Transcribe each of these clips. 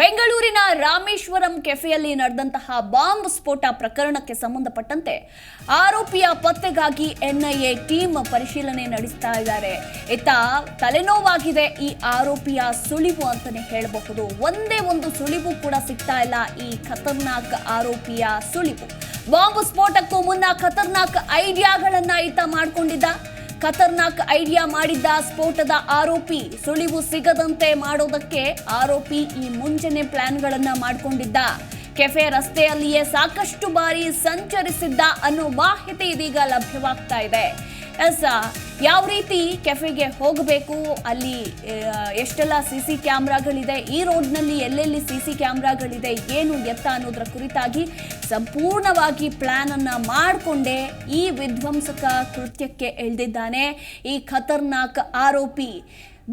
ಬೆಂಗಳೂರಿನ ರಾಮೇಶ್ವರಂ ಕೆಫೆಯಲ್ಲಿ ನಡೆದಂತಹ ಬಾಂಬ್ ಸ್ಫೋಟ ಪ್ರಕರಣಕ್ಕೆ ಸಂಬಂಧಪಟ್ಟಂತೆ ಆರೋಪಿಯ ಪತ್ತೆಗಾಗಿ ಎನ್ಐಎ ಟೀಮ್ ಪರಿಶೀಲನೆ ನಡೆಸ್ತಾ ಇದ್ದಾರೆ. ಇತ್ತ ತಲೆನೋವಾಗಿದೆ. ಈ ಆರೋಪಿಯ ಸುಳಿವು ಅಂತಲೇ ಹೇಳಬಹುದು. ಒಂದೇ ಒಂದು ಸುಳಿವು ಕೂಡ ಸಿಗ್ತಾ ಇಲ್ಲ. ಈ ಖತರ್ನಾಕ್ ಆರೋಪಿಯ ಸುಳಿವು. ಬಾಂಬ್ ಸ್ಫೋಟಕ್ಕೂ ಮುನ್ನ ಖತರ್ನಾಕ್ ಐಡಿಯಾಗಳನ್ನ ಈತ ಮಾಡ್ಕೊಂಡಿದ್ದ. ಖತರ್ನಾಕ್ ಐಡಿಯಾ ಮಾಡಿದ್ದ ಸ್ಫೋಟದ ಆರೋಪಿ ಸುಳಿವು ಸಿಗದಂತೆ ಮಾಡೋದಕ್ಕೆ ಆರೋಪಿ ಈ ಮುಂಚೆನೆ ಪ್ಲಾನ್ಗಳನ್ನ ಮಾಡಿಕೊಂಡಿದ್ದ. ಕೆಫೆ ರಸ್ತೆಯಲ್ಲಿಯೇ ಸಾಕಷ್ಟು ಬಾರಿ ಸಂಚರಿಸಿದ್ದ ಅನ್ನೋ ಮಾಹಿತಿ ಇದೀಗ ಲಭ್ಯವಾಗ್ತಾ ಇದೆ. ಎಸ್ ಯಾವ ರೀತಿ ಕೆಫೆಗೆ ಹೋಗಬೇಕು? ಅಲ್ಲಿ ಎಷ್ಟೆಲ್ಲ ಸಿ ಸಿ ಕ್ಯಾಮ್ರಾಗಳಿದೆ? ಈ ರೋಡ್ನಲ್ಲಿ ಎಲ್ಲೆಲ್ಲಿ ಸಿ ಸಿ ಕ್ಯಾಮ್ರಾಗಳಿದೆ? ಏನು ಎತ್ತ ಅನ್ನೋದರ ಕುರಿತಾಗಿ ಸಂಪೂರ್ಣವಾಗಿ ಪ್ಲಾನ್ ಅನ್ನ ಮಾಡಿಕೊಂಡೇ ಈ ವಿಧ್ವಂಸಕ ಕೃತ್ಯಕ್ಕೆ ಎಳೆದಿದ್ದಾನೆ ಈ ಖತರ್ನಾಕ್ ಆರೋಪಿ.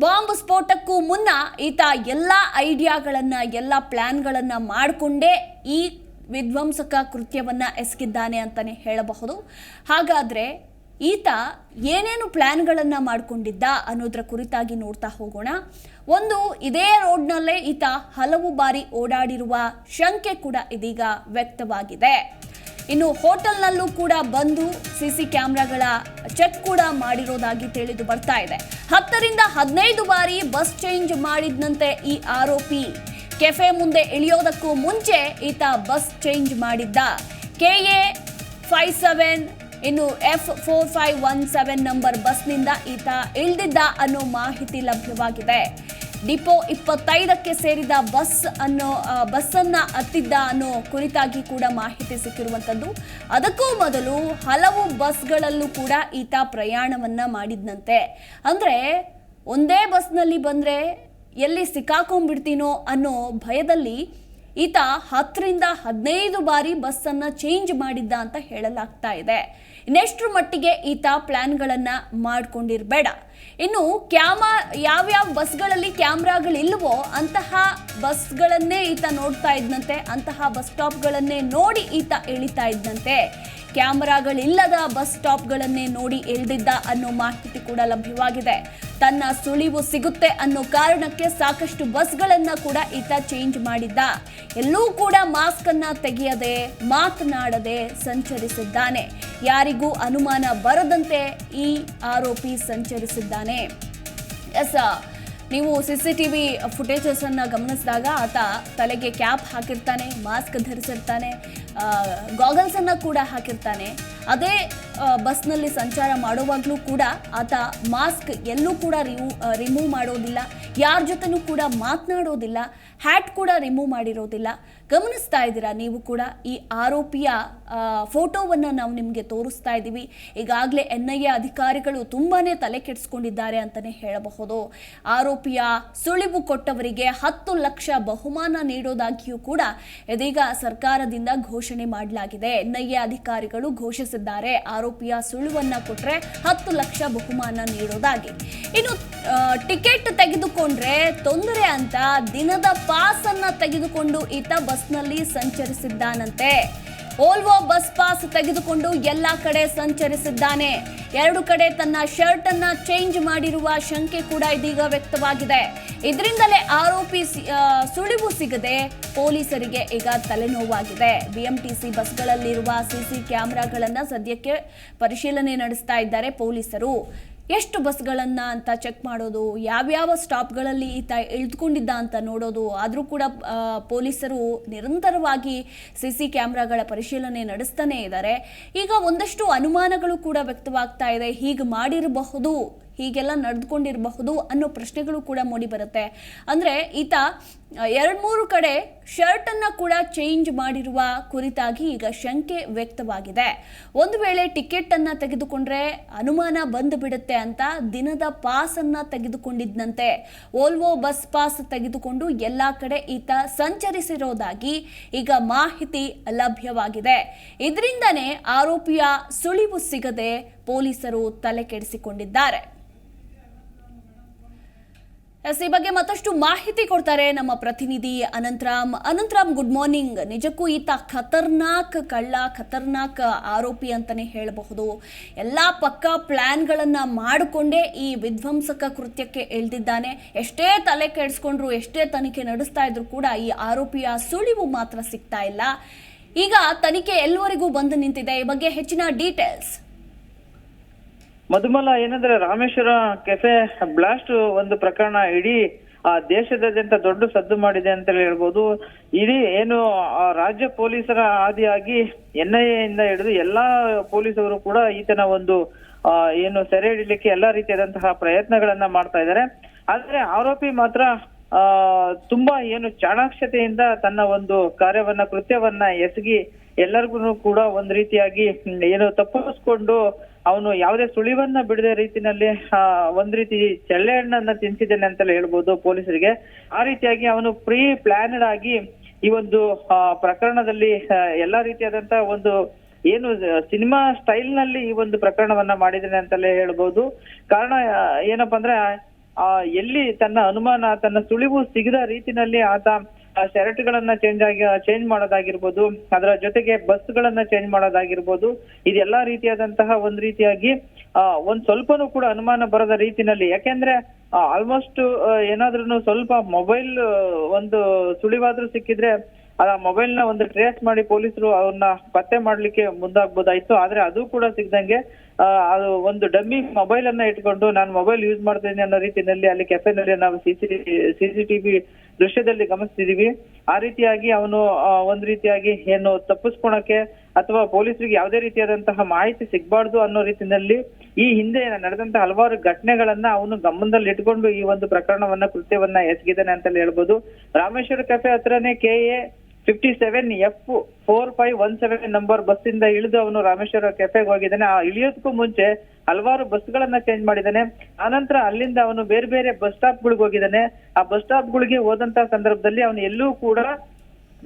ಬಾಂಬ್ ಸ್ಫೋಟಕ್ಕೂ ಮುನ್ನ ಈತ ಎಲ್ಲ ಐಡಿಯಾಗಳನ್ನು, ಎಲ್ಲ ಪ್ಲ್ಯಾನ್ಗಳನ್ನು ಮಾಡಿಕೊಂಡೇ ಈ ವಿಧ್ವಂಸಕ ಕೃತ್ಯವನ್ನ ಎಸಗಿದ್ದಾನೆ ಅಂತಲೇ ಹೇಳಬಹುದು. ಹಾಗಾದ್ರೆ ಈತ ಏನೇನು ಪ್ಲ್ಯಾನ್ಗಳನ್ನು ಮಾಡಿಕೊಂಡಿದ್ದ ಅನ್ನೋದ್ರ ಕುರಿತಾಗಿ ನೋಡ್ತಾ ಹೋಗೋಣ. ಒಂದು, ಇದೇ ರೋಡ್ನಲ್ಲೇ ಈತ ಹಲವು ಬಾರಿ ಓಡಾಡಿರುವ ಶಂಕೆ ಕೂಡ ಇದೀಗ ವ್ಯಕ್ತವಾಗಿದೆ. ಇನ್ನು ಹೋಟೆಲ್ನಲ್ಲೂ ಕೂಡ ಬಂದು ಸಿ ಸಿ ಕ್ಯಾಮ್ರಾಗಳ ಚೆಕ್ ಕೂಡ ಮಾಡಿರೋದಾಗಿ ತಿಳಿದು ಬರ್ತಾ ಇದೆ. ಹತ್ತರಿಂದ ಹದಿನೈದು ಬಾರಿ ಬಸ್ ಚೇಂಜ್ ಮಾಡಿದ್ನಂತೆ ಈ ಆರೋಪಿ. ಕೆಫೆ ಮುಂದೆ ಇಳಿಯೋದಕ್ಕೂ ಮುಂಚೆ ಈತ ಬಸ್ ಚೇಂಜ್ ಮಾಡಿದ್ದ. ಕೆ ಎ ಫೈವ್ ಸೆವೆನ್ ಇನ್ನು F four five one seven number ಬಸ್ನಿಂದ ಈತ ಇಳಿದಿದ್ದ ಅನ್ನೋ ಮಾಹಿತಿ ಲಭ್ಯವಾಗಿದೆ. ಡಿಪೋ ಇಪ್ಪತ್ತೈದಕ್ಕೆ ಸೇರಿದ ಬಸ್ ಅನ್ನೋ ಬಸ್ಸನ್ನು ಹತ್ತಿದ್ದ ಅನ್ನೋ ಕುರಿತಾಗಿ ಕೂಡ ಮಾಹಿತಿ ಸಿಕ್ಕಿರುವಂಥದ್ದು. ಅದಕ್ಕೂ ಮೊದಲು ಹಲವು ಬಸ್ಗಳಲ್ಲೂ ಕೂಡ ಈತ ಪ್ರಯಾಣವನ್ನ ಮಾಡಿದ್ನಂತೆ. ಅಂದ್ರೆ ಒಂದೇ ಬಸ್ನಲ್ಲಿ ಬಂದ್ರೆ ಎಲ್ಲಿ ಸಿಕ್ಕಾಕೊಂಡ್ಬಿಡ್ತೀನೋ ಅನ್ನೋ ಭಯದಲ್ಲಿ ಈತ ಹತ್ತರಿಂದ ಹದಿನೈದು ಬಾರಿ ಬಸ್ಸನ್ನು ಚೇಂಜ್ ಮಾಡಿದ್ದ ಅಂತ ಹೇಳಲಾಗ್ತಾ ಇದೆ. ಇನ್ನೆಷ್ಟರ ಮಟ್ಟಿಗೆ ಈತ ಪ್ಲ್ಯಾನ್ಗಳನ್ನು ಮಾಡಿಕೊಂಡಿರಬೇಡ. ಇನ್ನು ಕ್ಯಾಮ ಯಾವ್ಯಾವ ಬಸ್ಗಳಲ್ಲಿ ಕ್ಯಾಮ್ರಾಗಳಿಲ್ವೋ ಅಂತಹ ಬಸ್ಗಳನ್ನೇ ಈತ ನೋಡ್ತಾ ಇದ್ನಂತೆ, ಅಂತಹ ಬಸ್ ಸ್ಟಾಪ್ಗಳನ್ನೇ ನೋಡಿ ಈತ ಇಳಿತಾ ಇದ್ನಂತೆ. ಕ್ಯಾಮರಾಗಳಿಲ್ಲದ ಬಸ್ ಸ್ಟಾಪ್ಗಳನ್ನೇ ನೋಡಿ ಎಳ್ದಿದ್ದ ಅನ್ನೋ ಮಾಹಿತಿ ಕೂಡ ಲಭ್ಯವಾಗಿದೆ. ತನ್ನ ಸುಳಿವು ಸಿಗುತ್ತೆ ಅನ್ನೋ ಕಾರಣಕ್ಕೆ ಸಾಕಷ್ಟು ಬಸ್ಗಳನ್ನ ಕೂಡ ಈತ ಚೇಂಜ್ ಮಾಡಿದ್ದ. ಎಲ್ಲೂ ಕೂಡ ಮಾಸ್ಕ್ ಅನ್ನ ತೆಗೆಯದೆ, ಮಾತನಾಡದೆ ಸಂಚರಿಸಿದ್ದಾನೆ. ಯಾರಿಗೂ ಅನುಮಾನ ಬರದಂತೆ ಈ ಆರೋಪಿ ಸಂಚರಿಸಿದ್ದಾನೆ. ಎಸ್, ನೀವು C C T V footages ಅನ್ನ ಗಮನಿಸಿದಾಗ ಆತ ತಲೆಗೆ ಕ್ಯಾಪ್ ಹಾಕಿರ್ತಾನೆ, ಮಾಸ್ಕ್ ಧರಿಸಿರ್ತಾನೆ. ಗಾಗಲ್ಸ್ ಅನ್ನ ಕೂಡ ಹಾಕಿರ್ತಾನೆ. ಅದೇ ಬಸ್ನಲ್ಲಿ ಸಂಚಾರ ಮಾಡುವಾಗಲೂ ಕೂಡ ಆತ ಮಾಸ್ಕ್ ಎಲ್ಲೂ ಕೂಡ ರಿಮೂವ್ ರಿಮೂವ್ ಮಾಡೋದಿಲ್ಲ. ಯಾರ ಜೊತೆನೂ ಕೂಡ ಮಾತನಾಡೋದಿಲ್ಲ. ಹ್ಯಾಟ್ ಕೂಡ ರಿಮೂವ್ ಮಾಡಿರೋದಿಲ್ಲ. ಗಮನಿಸ್ತಾ ಇದ್ದೀರಾ ನೀವು ಕೂಡ ಈ ಆರೋಪಿಯ ಫೋಟೋವನ್ನು ನಾವು ನಿಮಗೆ ತೋರಿಸ್ತಾ ಇದ್ದೀವಿ. ಈಗಾಗಲೇ ಎನ್ ಐ ಎ ಅಧಿಕಾರಿಗಳು ತುಂಬಾನೇ ತಲೆ ಕೆಡಿಸ್ಕೊಂಡಿದ್ದಾರೆ ಅಂತಲೇ ಹೇಳಬಹುದು. ಆರೋಪಿಯ ಸುಳಿವು ಕೊಟ್ಟವರಿಗೆ ಹತ್ತು ಲಕ್ಷ ಬಹುಮಾನ ನೀಡೋದಾಗಿಯೂ ಕೂಡ ಇದೀಗ ಸರ್ಕಾರದಿಂದ ಘೋಷಣೆ ಮಾಡಲಾಗಿದೆ. ಎನ್ ಐ ಎ ಅಧಿಕಾರಿಗಳು ಘೋಷಿಸಿದ್ದಾರೆ. ಆರೋಪಿಯ ಸುಳ್ಳುವನ್ನ ಕೊಟ್ರೆ ಹತ್ತು ಲಕ್ಷ ಬಹುಮಾನ ನೀಡೋದಾಗಿ. ಇನ್ನು ಟಿಕೆಟ್ ತೆಗೆದುಕೊಂಡ್ರೆ ತೊಂದರೆ ಅಂತ ದಿನದ ಪಾಸ್ ಅನ್ನ ತೆಗೆದುಕೊಂಡು ಈತ ಬಸ್ನಲ್ಲಿ ಸಂಚರಿಸಿದ್ದಾನಂತೆ. ಓಲ್ವೋ ಬಸ್ ಪಾಸ್ ತೆಗೆದುಕೊಂಡು ಎಲ್ಲ ಕಡೆ ಸಂಚರಿಸಿದ್ದಾನೆ. ಎರಡು ಕಡೆ ತನ್ನ ಶರ್ಟ್ ಅನ್ನ ಚೇಂಜ್ ಮಾಡಿರುವ ಶಂಕೆ ಕೂಡ ಇದೀಗ ವ್ಯಕ್ತವಾಗಿದೆ. ಇದರಿಂದಲೇ ಆರೋಪಿ ಸುಳಿವು ಸಿಗದೆ ಪೊಲೀಸರಿಗೆ ಈಗ ತಲೆನೋವಾಗಿದೆ. ಬಿಎಂಟಿಸಿ ಬಸ್ಗಳಲ್ಲಿರುವ ಸಿಸಿ ಕ್ಯಾಮೆರಾಗಳನ್ನ ಸದ್ಯಕ್ಕೆ ಪರಿಶೀಲನೆ ನಡೆಸ್ತಾ ಇದ್ದಾರೆ ಪೊಲೀಸರು. ಎಷ್ಟು ಬಸ್ಗಳನ್ನು ಅಂತ ಚೆಕ್ ಮಾಡೋದು, ಯಾವ್ಯಾವ ಸ್ಟಾಪ್ಗಳಲ್ಲಿ ಈತ ಇಳಿದುಕೊಂಡಿದ್ದ ಅಂತ ನೋಡೋದು, ಆದರೂ ಕೂಡ ಪೊಲೀಸರು ನಿರಂತರವಾಗಿ ಸಿ ಸಿ ಕ್ಯಾಮ್ರಾಗಳ ಪರಿಶೀಲನೆ ನಡೆಸ್ತಾನೆ ಇದ್ದಾರೆ ಈಗ ಒಂದಷ್ಟು ಅನುಮಾನಗಳು ಕೂಡ ವ್ಯಕ್ತವಾಗ್ತಾ ಇದೆ. ಹೀಗೆ ಮಾಡಿರಬಹುದು, ಹೀಗೆಲ್ಲ ನಡೆದುಕೊಂಡಿರಬಹುದು ಅನ್ನೋ ಪ್ರಶ್ನೆಗಳು ಕೂಡ ಮೂಡಿ ಬರುತ್ತೆ. ಅಂದರೆ ಈತ ಎರಡು ಮೂರು ಕಡೆ ಶರ್ಟ್ ಅನ್ನ ಕೂಡ ಚೇಂಜ್ ಮಾಡಿರುವ ಕುರಿತಾಗಿ ಈಗ ಶಂಕೆ ವ್ಯಕ್ತವಾಗಿದೆ. ಒಂದು ವೇಳೆ ಟಿಕೆಟ್ ಅನ್ನ ತೆಗೆದುಕೊಂಡ್ರೆ ಅನುಮಾನ ಬಂದು ಬಿಡುತ್ತೆ ಅಂತ ದಿನದ ಪಾಸ್ ಅನ್ನ ತೆಗೆದುಕೊಂಡಿದ್ದಂತೆ ಓಲ್ವೋ ಬಸ್ ಪಾಸ್ ತೆಗೆದುಕೊಂಡು ಎಲ್ಲ ಕಡೆ ಈತ ಸಂಚರಿಸಿರೋದಾಗಿ ಈಗ ಮಾಹಿತಿ ಲಭ್ಯವಾಗಿದೆ. ಇದರಿಂದನೇ ಆರೋಪಿಯ ಸುಳಿವು ಸಿಗದೆ ಪೊಲೀಸರು ತಲೆ ಕೆಡಿಸಿಕೊಂಡಿದ್ದಾರೆ ಎಸ್ ಈ ಬಗ್ಗೆ ಮತ್ತಷ್ಟು ಮಾಹಿತಿ ಕೊಡ್ತಾರೆ ನಮ್ಮ ಪ್ರತಿನಿಧಿ ಅನಂತರಾಮ್. ಅನಂತರಾಮ್ ಗುಡ್ ಮಾರ್ನಿಂಗ್ ನಿಜಕ್ಕೂ ಈತ ಖತರ್ನಾಕ್ ಕಳ್ಳ, ಖತರ್ನಾಕ್ ಆರೋಪಿ ಅಂತಾನೆ ಹೇಳಬಹುದು. ಎಲ್ಲ ಪಕ್ಕಾ ಪ್ಲಾನ್ಗಳನ್ನ ಮಾಡಿಕೊಂಡೇ ಈ ವಿಧ್ವಂಸಕ ಕೃತ್ಯಕ್ಕೆ ಇಳಿದಿದ್ದಾನೆ. ಎಷ್ಟೇ ತಲೆ ಕೆಡಿಸ್ಕೊಂಡ್ರು, ಎಷ್ಟೇ ತನಿಖೆ ನಡೆಸ್ತಾ ಇದ್ರು ಕೂಡ ಈ ಆರೋಪಿಯ ಸುಳಿವು ಮಾತ್ರ ಸಿಗ್ತಾ ಇಲ್ಲ. ಈಗ ತನಿಖೆ ಎಲ್ಲವರೆಗೂ ಬಂದು ನಿಂತಿದೆ. ಈ ಬಗ್ಗೆ ಹೆಚ್ಚಿನ ಡೀಟೇಲ್ಸ್ ಮಧುಮಲ ಏನಂದ್ರೆ ರಾಮೇಶ್ವರ ಕೆಫೆ ಬ್ಲಾಸ್ಟ್ ಒಂದು ಪ್ರಕರಣ ಇಡೀ ಆ ದೇಶದಾದ್ಯಂತ ದೊಡ್ಡ ಸದ್ದು ಮಾಡಿದೆ ಅಂತ ಹೇಳ್ಬೋದು. ಇಡೀ ಏನು ರಾಜ್ಯ ಪೊಲೀಸರ ಆದಿಯಾಗಿ ಎನ್ ಐ ಎ ಇಂದ ಹಿಡಿದು ಎಲ್ಲಾ ಪೊಲೀಸರು ಕೂಡ ಈತನ ಒಂದು ಏನು ಸೆರೆ ಹಿಡಿಲಿಕ್ಕೆ ಎಲ್ಲಾ ರೀತಿಯಾದಂತಹ ಪ್ರಯತ್ನಗಳನ್ನ ಮಾಡ್ತಾ ಇದ್ದಾರೆ. ಆದ್ರೆ ಆರೋಪಿ ಮಾತ್ರ, ಆ, ತುಂಬಾ ಏನು ಚಾಣಾಕ್ಷತೆಯಿಂದ ತನ್ನ ಒಂದು ಕಾರ್ಯವನ್ನ, ಕೃತ್ಯವನ್ನ ಎಸಗಿ ಎಲ್ಲರಿಗೂ ಕೂಡ ಒಂದ್ ರೀತಿಯಾಗಿ ಏನು ತಪ್ಪಿಸ್ಕೊಂಡು ಅವನು ಯಾವುದೇ ಸುಳಿವನ್ನ ಬಿಡದೆ ರೀತಿನಲ್ಲಿ ಒಂದ್ ರೀತಿ ಚಳ್ಳೆ ಹಣ್ಣನ್ನ ತಿನ್ಸಿದ್ದಾನೆ ಅಂತಲೇ ಹೇಳ್ಬೋದು ಪೊಲೀಸರಿಗೆ. ಆ ರೀತಿಯಾಗಿ ಅವನು ಪ್ರೀ ಪ್ಲಾನ್ಡ್ ಆಗಿ ಈ ಒಂದು ಪ್ರಕರಣದಲ್ಲಿ ಎಲ್ಲಾ ರೀತಿಯಾದಂತ ಒಂದು ಏನು ಸಿನಿಮಾ ಸ್ಟೈಲ್ನಲ್ಲಿ ಈ ಒಂದು ಪ್ರಕರಣವನ್ನ ಮಾಡಿದ್ದಾನೆ ಅಂತಲೇ ಹೇಳ್ಬೋದು. ಕಾರಣ ಏನಪ್ಪಾ ಅಂದ್ರೆ ಎಲ್ಲಿ ತನ್ನ ಅನುಮಾನ, ತನ್ನ ಸುಳಿವು ಸಿಗದ ರೀತಿನಲ್ಲಿ ಆತ ಶರ್ಟ್ ಗಳನ್ನ ಚೇಂಜ್ ಆಗಿ ಚೇಂಜ್ ಮಾಡೋದಾಗಿರ್ಬೋದು, ಅದರ ಜೊತೆಗೆ ಬಸ್ ಗಳನ್ನ ಚೇಂಜ್ ಮಾಡೋದಾಗಿರ್ಬೋದು, ಇದೆಲ್ಲಾ ರೀತಿಯಾದಂತಹ ಒಂದ್ ರೀತಿಯಾಗಿ, ಆ, ಒಂದ್ ಸ್ವಲ್ಪನೂ ಕೂಡ ಅನುಮಾನ ಬರದ ರೀತಿನಲ್ಲಿ, ಯಾಕೆಂದ್ರೆ ಆಲ್ಮೋಸ್ಟ್ ಏನಾದ್ರೂ ಸ್ವಲ್ಪ ಮೊಬೈಲ್ ಒಂದು ಸುಳಿವಾದ್ರೂ ಸಿಕ್ಕಿದ್ರೆ, ಆ ಮೊಬೈಲ್ನ ಒಂದು ಟ್ರೇಸ್ ಮಾಡಿ ಪೊಲೀಸರು ಅವನ್ನ ಪತ್ತೆ ಮಾಡ್ಲಿಕ್ಕೆ ಮುಂದಾಗ್ಬೋದಾಯ್ತು. ಆದ್ರೆ ಅದು ಕೂಡ ಸಿಗ್ದಂಗೆ ಅದು ಒಂದು ಡಮ್ಮಿ ಮೊಬೈಲ್ ಅನ್ನ ಇಟ್ಕೊಂಡು, ನಾನು ಮೊಬೈಲ್ ಯೂಸ್ ಮಾಡ್ತೇನೆ ಅನ್ನೋ ರೀತಿಯಲ್ಲಿ ಅಲ್ಲಿ ಕೆಫೆನಲ್ಲಿ ನಾವು ಸಿಸಿ ಸಿಸಿಟಿವಿ ದೃಶ್ಯದಲ್ಲಿ ಗಮನಿಸ್ತಿದೀವಿ ಆ ರೀತಿಯಾಗಿ ಅವನು ಒಂದ್ ರೀತಿಯಾಗಿ ಏನು ತಪ್ಪಿಸ್ಕೊಳಕ್ಕೆ ಅಥವಾ ಪೊಲೀಸರಿಗೆ ಯಾವುದೇ ರೀತಿಯಾದಂತಹ ಮಾಹಿತಿ ಸಿಗ್ಬಾರ್ದು ಅನ್ನೋ ರೀತಿಯಲ್ಲಿ ಈ ಹಿಂದೆ ನಡೆದಂತಹ ಹಲವಾರು ಘಟನೆಗಳನ್ನ ಅವನು ಗಮನದಲ್ಲಿ ಇಟ್ಕೊಂಡು ಈ ಒಂದು ಪ್ರಕರಣವನ್ನ, ಕೃತ್ಯವನ್ನ ಎಸಗಿದ್ದಾನೆ ಅಂತ ಹೇಳ್ಬೋದು. ರಾಮೇಶ್ವರ ಕೆಫೆ ಹತ್ರನೇ K A fifty seven F four five one seven number bus ಇಂದ ಇಳಿದು ಅವನು ರಾಮೇಶ್ವರ ಕೆಫೆಗೆ ಹೋಗಿದ್ದಾನೆ. ಆ ಇಳಿಯೋದಕ್ಕೂ ಮುಂಚೆ ಹಲವಾರು ಬಸ್ಗಳನ್ನ ಚೇಂಜ್ ಮಾಡಿದ್ದಾನೆ. ಆನಂತರ ಅಲ್ಲಿಂದ ಅವನು ಬೇರೆ ಬೇರೆ ಬಸ್ ಸ್ಟಾಪ್ ಗಳಿಗೆ ಹೋಗಿದ್ದಾನೆ. ಆ ಬಸ್ ಸ್ಟಾಪ್ ಗಳಿಗೆ ಹೋದಂತ ಸಂದರ್ಭದಲ್ಲಿ ಅವನು ಎಲ್ಲೂ ಕೂಡ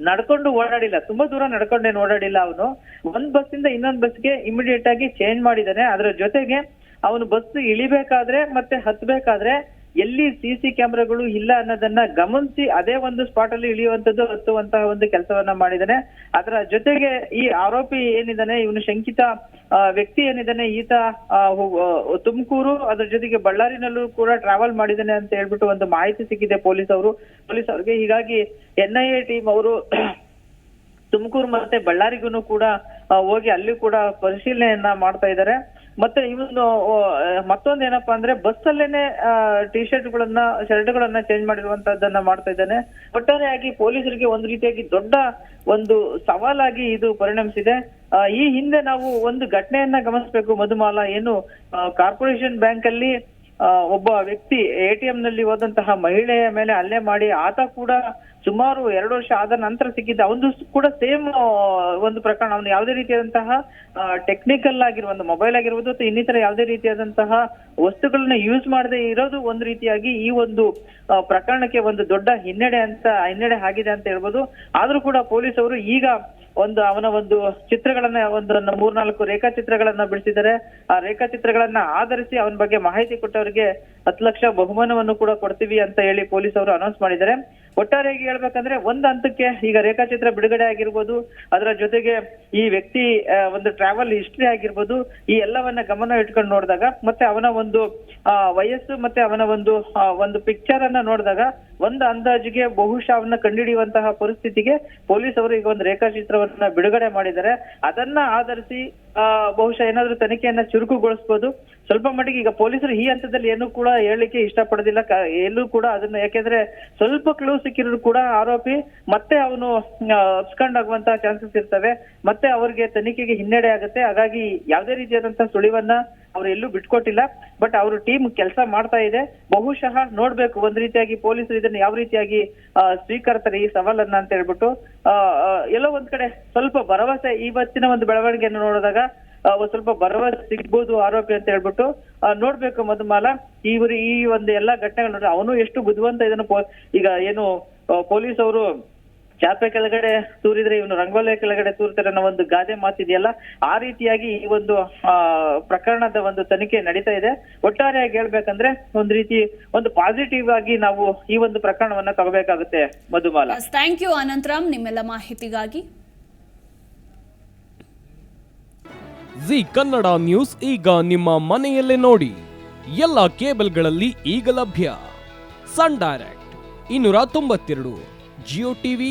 ನಡ್ಕೊಂಡು ಓಡಾಡಿಲ್ಲ. ತುಂಬಾ ದೂರ ನಡ್ಕೊಂಡೇನು ಓಡಾಡಿಲ್ಲ ಅವನು. ಒಂದ್ ಬಸ್ ಇಂದ ಇನ್ನೊಂದ್ ಬಸ್ಗೆ ಇಮಿಡಿಯೇಟ್ ಆಗಿ ಚೇಂಜ್ ಮಾಡಿದ್ದಾನೆ. ಅದರ ಜೊತೆಗೆ ಅವನು ಬಸ್ ಇಳಿಬೇಕಾದ್ರೆ ಮತ್ತೆ ಹತ್ಬೇಕಾದ್ರೆ ಎಲ್ಲಿ ಸಿ ಸಿ ಕ್ಯಾಮ್ರಾಗಳು ಇಲ್ಲ ಅನ್ನೋದನ್ನ ಗಮನಿಸಿ ಅದೇ ಒಂದು ಸ್ಪಾಟ್ ಅಲ್ಲಿ ಇಳಿಯುವಂತದ್ದು ಹತ್ತುವಂತಹ ಒಂದು ಕೆಲಸವನ್ನ ಮಾಡಿದ್ದಾನೆ. ಅದರ ಜೊತೆಗೆ ಈ ಆರೋಪಿ ಏನಿದ್ದಾನೆ, ಇವನು ಶಂಕಿತ ವ್ಯಕ್ತಿ ಏನಿದ್ದಾನೆ, ಈತ ತುಮಕೂರು, ಅದ್ರ ಜೊತೆಗೆ ಬಳ್ಳಾರಿನಲ್ಲೂ ಕೂಡ ಟ್ರಾವೆಲ್ ಮಾಡಿದ್ದಾನೆ ಅಂತ ಹೇಳ್ಬಿಟ್ಟು ಒಂದು ಮಾಹಿತಿ ಸಿಕ್ಕಿದೆ ಪೊಲೀಸ್ ಅವರು. ಪೊಲೀಸ್ ಅವ್ರಿಗೆ ಹೀಗಾಗಿ ಎನ್ ಐ ಎ ಟೀಮ್ ಅವರು ತುಮಕೂರು ಮತ್ತೆ ಬಳ್ಳಾರಿಗೂ ಕೂಡ ಹೋಗಿ ಅಲ್ಲಿ ಕೂಡ ಪರಿಶೀಲನೆಯನ್ನ ಮಾಡ್ತಾ ಇದ್ದಾರೆ. ಮತ್ತೆ ಇವನು ಮತ್ತೊಂದು ಏನಪ್ಪಾ ಅಂದ್ರೆ ಬಸ್ ಅಲ್ಲೇನೆ ಟಿ ಶರ್ಟ್ ಗಳನ್ನ ಶರ್ಟ್ ಗಳನ್ನ ಚೇಂಜ್ ಮಾಡಿರುವಂತದ್ದನ್ನ ಮಾಡ್ತಾ ಇದ್ದಾನೆ. ಒಟ್ಟಾರೆಯಾಗಿ ಪೊಲೀಸರಿಗೆ ಒಂದು ರೀತಿಯಾಗಿ ದೊಡ್ಡ ಒಂದು ಸವಾಲಾಗಿ ಇದು ಪರಿಣಮಿಸಿದೆ. ಈ ಹಿಂದೆ ನಾವು ಒಂದು ಘಟನೆಯನ್ನ ಗಮನಿಸಬೇಕು ಮಧುಮಾಲ. ಏನು ಕಾರ್ಪೊರೇಷನ್ ಬ್ಯಾಂಕ್ ಅಲ್ಲಿ ಒಬ್ಬ ವ್ಯಕ್ತಿ ಎಟಿಎಂ ನಲ್ಲಿ ಹೋದಂತಹ ಮಹಿಳೆಯ ಮೇಲೆ ಹಲ್ಲೆ ಮಾಡಿ ಆತ ಕೂಡ ಸುಮಾರು ಎರಡು ವರ್ಷ ಆದ ನಂತರ ಸಿಕ್ಕಿದ್ದ ಅವನು ಕೂಡ ಸೇಮ್ ಒಂದು ಪ್ರಕರಣ. ಅವನು ಯಾವುದೇ ರೀತಿಯಾದಂತಹ ಟೆಕ್ನಿಕಲ್ ಆಗಿರುವ ಮೊಬೈಲ್ ಆಗಿರ್ಬೋದು ಅಥವಾ ಇನ್ನಿತರ ಯಾವುದೇ ರೀತಿಯಾದಂತಹ ವಸ್ತುಗಳನ್ನ ಯೂಸ್ ಮಾಡದೆ ಇರೋದು ಒಂದು ರೀತಿಯಾಗಿ ಈ ಒಂದು ಪ್ರಕರಣಕ್ಕೆ ಒಂದು ದೊಡ್ಡ ಹಿನ್ನಡೆ ಅಂತ, ಹಿನ್ನಡೆ ಆಗಿದೆ ಅಂತ ಹೇಳ್ಬೋದು. ಆದ್ರೂ ಕೂಡ ಪೊಲೀಸ್ ಅವರು ಈಗ ಒಂದು ಅವನ ಒಂದು ಚಿತ್ರಗಳನ್ನ, ಒಂದು ಮೂರ್ನಾಲ್ಕು ರೇಖಾಚಿತ್ರಗಳನ್ನ ಬಿಡಿಸಿದ್ದಾರೆ. ಆ ರೇಖಾಚಿತ್ರಗಳನ್ನ ಆಧರಿಸಿ ಅವನ ಬಗ್ಗೆ ಮಾಹಿತಿ ಕೊಟ್ಟವರಿಗೆ ಹತ್ತು ಲಕ್ಷ ಬಹುಮಾನವನ್ನು ಕೂಡ ಕೊಡ್ತೀವಿ ಅಂತ ಹೇಳಿ ಪೊಲೀಸ್ ಅವರು ಅನೌನ್ಸ್ ಮಾಡಿದ್ದಾರೆ. ಒಟ್ಟಾರೆಯಾಗಿ ಹೇಳ್ಬೇಕಂದ್ರೆ ಒಂದ್ ಹಂತಕ್ಕೆ ಈಗ ರೇಖಾಚಿತ್ರ ಬಿಡುಗಡೆ ಆಗಿರ್ಬೋದು, ಅದರ ಜೊತೆಗೆ ಈ ವ್ಯಕ್ತಿ ಒಂದು ಟ್ರಾವೆಲ್ ಹಿಸ್ಟ್ರಿ ಆಗಿರ್ಬೋದು, ಈ ಎಲ್ಲವನ್ನ ಗಮನ ಇಟ್ಕೊಂಡು ನೋಡಿದಾಗ ಮತ್ತೆ ಅವನ ಒಂದು ವಯಸ್ಸು ಮತ್ತೆ ಅವನ ಒಂದು ಒಂದು ಪಿಕ್ಚರ್ ಅನ್ನ ನೋಡಿದಾಗ ಒಂದು ಅಂದಾಜಿಗೆ ಬಹುಶಃ ಅವನ್ನ ಕಂಡುಹಿಡಿಯುವಂತಹ ಪರಿಸ್ಥಿತಿಗೆ ಪೊಲೀಸ್ ಅವರು ಈಗ ಒಂದು ರೇಖಾಚಿತ್ರವನ್ನ ಬಿಡುಗಡೆ ಮಾಡಿದ್ದಾರೆ. ಅದನ್ನ ಆಧರಿಸಿ ಬಹುಶಃ ಏನಾದ್ರೂ ತನಿಖೆಯನ್ನ ಚುರುಕುಗೊಳಿಸಬಹುದು ಸ್ವಲ್ಪ ಮಟ್ಟಿಗೆ ಈಗ ಪೊಲೀಸರು ಈ ಹಂತದಲ್ಲಿ ಏನು ಕೂಡ ಹೇಳಲಿಕ್ಕೆ ಇಷ್ಟಪಡೋದಿಲ್ಲ. ಎಲ್ಲೂ ಕೂಡ ಅದನ್ನ, ಯಾಕೆಂದ್ರೆ ಸ್ವಲ್ಪ ಕ್ಲೂ ಸಿಕ್ಕಿರೋದು ಕೂಡ ಆರೋಪಿ ಮತ್ತೆ ಅವನು ಅಪ್ಸ್ಕೊಂಡ್ ಆಗುವಂತಹ ಚಾನ್ಸಸ್ ಇರ್ತವೆ. ಮತ್ತೆ ಅವ್ರಿಗೆ ತನಿಖೆಗೆ ಹಿನ್ನಡೆ ಆಗುತ್ತೆ. ಹಾಗಾಗಿ ಯಾವುದೇ ರೀತಿಯಾದಂತಹ ಸುಳಿವನ್ನ ಅವ್ರು ಎಲ್ಲೂ ಬಿಟ್ಕೊಟ್ಟಿಲ್ಲ. ಬಟ್ ಅವ್ರ ಟೀಮ್ ಕೆಲಸ ಮಾಡ್ತಾ ಇದೆ. ಬಹುಶಃ ನೋಡ್ಬೇಕು ಒಂದ್ ರೀತಿಯಾಗಿ ಪೊಲೀಸರು ಇದನ್ನ ಯಾವ ರೀತಿಯಾಗಿ ಸ್ವೀಕರಿಸ್ತಾರೆ ಈ ಸವಾಲನ್ನ ಅಂತ ಹೇಳ್ಬಿಟ್ಟು ಎಲ್ಲೋ ಒಂದ್ ಕಡೆ ಸ್ವಲ್ಪ ಭರವಸೆ ಇವತ್ತಿನ ಒಂದು ಬೆಳವಣಿಗೆಯನ್ನು ನೋಡಿದಾಗ ಒಂದ್ ಸ್ವಲ್ಪ ಭರವಸೆ ಸಿಗ್ಬೋದು ಆರೋಪಿ ಅಂತ ಹೇಳ್ಬಿಟ್ಟು ನೋಡ್ಬೇಕು ಮಧುಮಾಲ. ಇವರು ಈ ಒಂದು ಎಲ್ಲಾ ಘಟನೆಗಳು ಅವನು ಎಷ್ಟು ಬುದ್ಧಿವಂತ ಇದನ್ನು ಈಗ ಏನು ಪೊಲೀಸ್ ಅವರು ಚಾಪೆ ಕೆಳಗಡೆ ತೂರಿದ್ರೆ ಇವನು ರಂಗೋಲೆ ಕೆಳಗಡೆ ತೂರ್ತಾರೆ ಅನ್ನೋ ಒಂದು ಗಾದೆ ಮಾತಿದೆಯಲ್ಲ ಆ ರೀತಿಯಾಗಿ ಈ ಒಂದು ಆ, ಪ್ರಕರಣದ ಒಂದು ತನಿಖೆ ನಡೀತಾ ಇದೆ. ಒಟ್ಟಾರೆಯಾಗಿ ಹೇಳ್ಬೇಕಂದ್ರೆ ಒಂದ್ ರೀತಿ ಒಂದು ಪಾಸಿಟಿವ್ ಆಗಿ ನಾವು ಈ ಒಂದು ಪ್ರಕರಣವನ್ನ ತಗೋಬೇಕಾಗುತ್ತೆ ಮಧುಮಾಲ ಥ್ಯಾಂಕ್ ಯು ಅನಂತರಾಮ್. ನಿಮ್ಮೆಲ್ಲ ಮಾಹಿತಿಗಾಗಿ. ಜಿ ಕನ್ನಡ ನ್ಯೂಸ್ ಈಗ ನಿಮ್ಮ ಮನೆಯಲ್ಲೇ ನೋಡಿ. ಎಲ್ಲ ಕೇಬಲ್ಗಳಲ್ಲಿ ಈಗ ಲಭ್ಯ. ಸನ್ ಡೈರೆಕ್ಟ್ ಇನ್ನೂರ ತೊಂಬತ್ತೆರಡು ಜಿಯೋ ಟಿವಿ